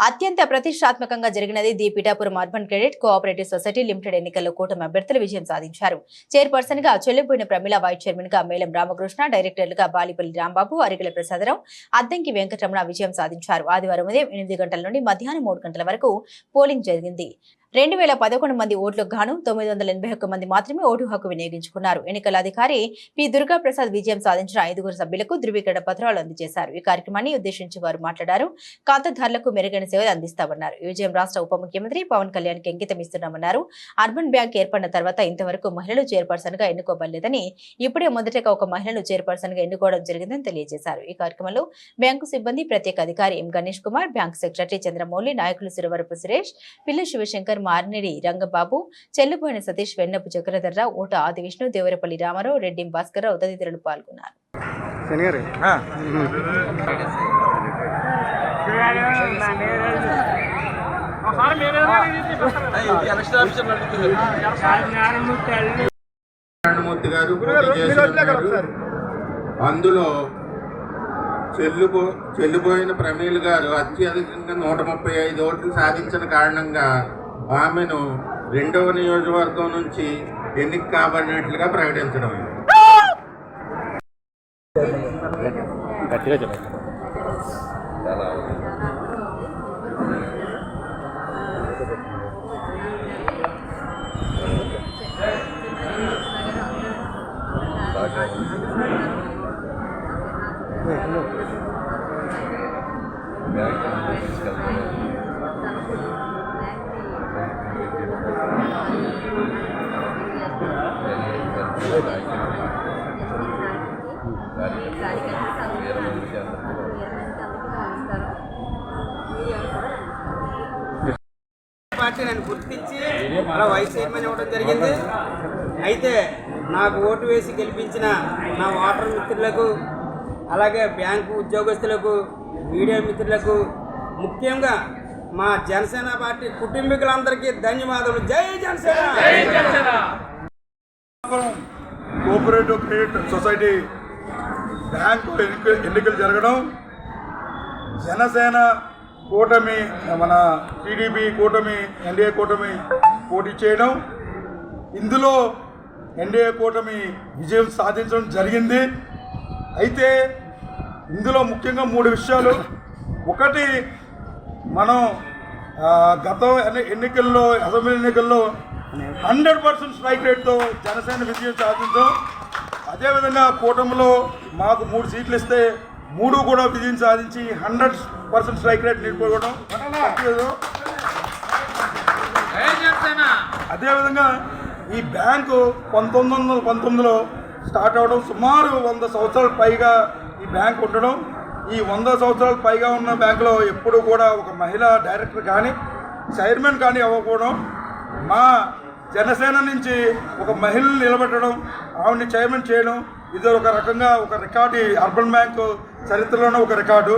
అత్యంత ప్రతిష్టాత్మకంగా జరిగినది the Pithapuram urban credit cooperative society limited ఎన్నికల్లో కూటమి అభ్యర్థులు విజయం సాధించారు. చైర్పర్సన్గా చెల్లిపోయిన ప్రమిళ వైస్ చైర్మన్గా మేలం రామకృష్ణ డైరెక్టర్లుగా బాలిపల్లి రాంబాబు అరిగల ప్రసాదరావు అద్దంకి వెంకటరమణ విజయం సాధించారు. ఆదివారం ఉదయం ఎనిమిది గంటల నుండి మధ్యాహ్నం మూడు గంటల వరకు పోలింగ్ జరిగింది. రెండు వేల పదకొండు మంది ఓట్లకు గాను తొమ్మిది వందల ఎనభై ఒక్క మంది మాత్రమే ఓటు హక్కు వినియోగించుకున్నారు. ఎన్నికల అధికారి పి. దుర్గా ప్రసాద్ విజయం సాధించిన ఐదుగురు సభ్యులకు ధృవీకరణ పత్రాలు అందజేశారు. ఈ కార్యక్రమాన్ని ఉద్దేశించి వారు మాట్లాడారు. ఖాతాదారులకు మెరుగైన సేవలు అందిస్తామన్నారు. ఈ విజయం రాష్ట్ర ఉప ముఖ్యమంత్రి పవన్ కళ్యాణ్కి అంకితం ఇస్తున్నామన్నారు అర్బన్ బ్యాంక్ ఏర్పడిన తర్వాత ఇంతవరకు మహిళలు చైర్పర్సన్గా ఎన్నుకోబడలేదని ఇప్పుడే మొదటగా ఒక మహిళను చైర్పర్సన్గా ఎన్నుకోవడం జరిగిందని తెలియజేశారు. ఈ కార్యక్రమంలో బ్యాంకు సిబ్బంది ప్రత్యేక అధికారి M Ganesh Kumar bank secretary Chandramouli నాయకులు సిరవరపు సురేష్ పిల్లి శివశంకర్ మార్నిడి రంగబాబు చెల్లిపోయిన సతీష్ వెన్నపు చక్రధర్రావు ఓట ఆది విష్ణు దేవరపల్లి రామారావు రెడ్డి భాస్కర్రావు తదితరులు పాల్గొన్నారు గారు నారాయణమూర్తి. అందులో చెల్లుపో చెల్లిపోయిన ప్రమీల్ గారు అత్యధికంగా నూట ముప్పై ఐదు ఓట్లు సాధించిన కారణంగా ఆమెను రెండవ నియోజకవర్గం నుంచి ఎన్నిక కాబడినట్లుగా ప్రకటించడం అయింది. గట్టిగా పార్టీ నన్ను గుర్తించి అలా వైస్ చైర్మన్ ఇవ్వడం జరిగింది. అయితే నాకు ఓటు వేసి గెలిపించిన నా ఓటర్ మిత్రులకు అలాగే బ్యాంకు ఉద్యోగస్తులకు మీడియా మిత్రులకు ముఖ్యంగా మా జనసేన పార్టీ కుటుంబీకులందరికీ ధన్యవాదాలు. జై Janasena! Cooperative credit society bank ఎన్నిక ఎన్నికలు జరగడం జనసేన కూటమి మన టీడీపీ కూటమి ఎన్డీఏ కూటమి పోటీ చేయడం ఇందులో ఎన్డీఏ కూటమి విజయం సాధించడం జరిగింది. అయితే ఇందులో ముఖ్యంగా మూడు విషయాలు. ఒకటి మనం గత ఎన్ని- ఎన్నికల్లో అసెంబ్లీ ఎన్నికల్లో హండ్రెడ్ పర్సెంట్ స్ట్రైక్ రేట్తో జనసేన విజయం సాధించాం అదేవిధంగా కూటమిలో మాకు మూడు సీట్లు ఇస్తే మూడు కూడా విజయం సాధించి హండ్రెడ్ పర్సెంట్ స్ట్రైక్ రేట్ నిలిపోవడం. అదేవిధంగా ఈ బ్యాంకు పంతొమ్మిది వందల పంతొమ్మిదిలో స్టార్ట్ అవ్వడం సుమారు వంద సంవత్సరాల పైగా ఈ బ్యాంక్ ఉండడం. ఈ వంద సంవత్సరాల పైగా ఉన్న బ్యాంకులో ఎప్పుడు కూడా ఒక మహిళా డైరెక్టర్ కానీ చైర్మన్ కానీ అవ్వకపోవడం మా జనసేన నుంచి ఒక మహిళను నిలబెట్టడం ఆవిడని చైర్మన్ చేయడం ఇది ఒక రకంగా ఒక రికార్డు అర్బన్ బ్యాంకు చరిత్రలోనే ఒక రికార్డు.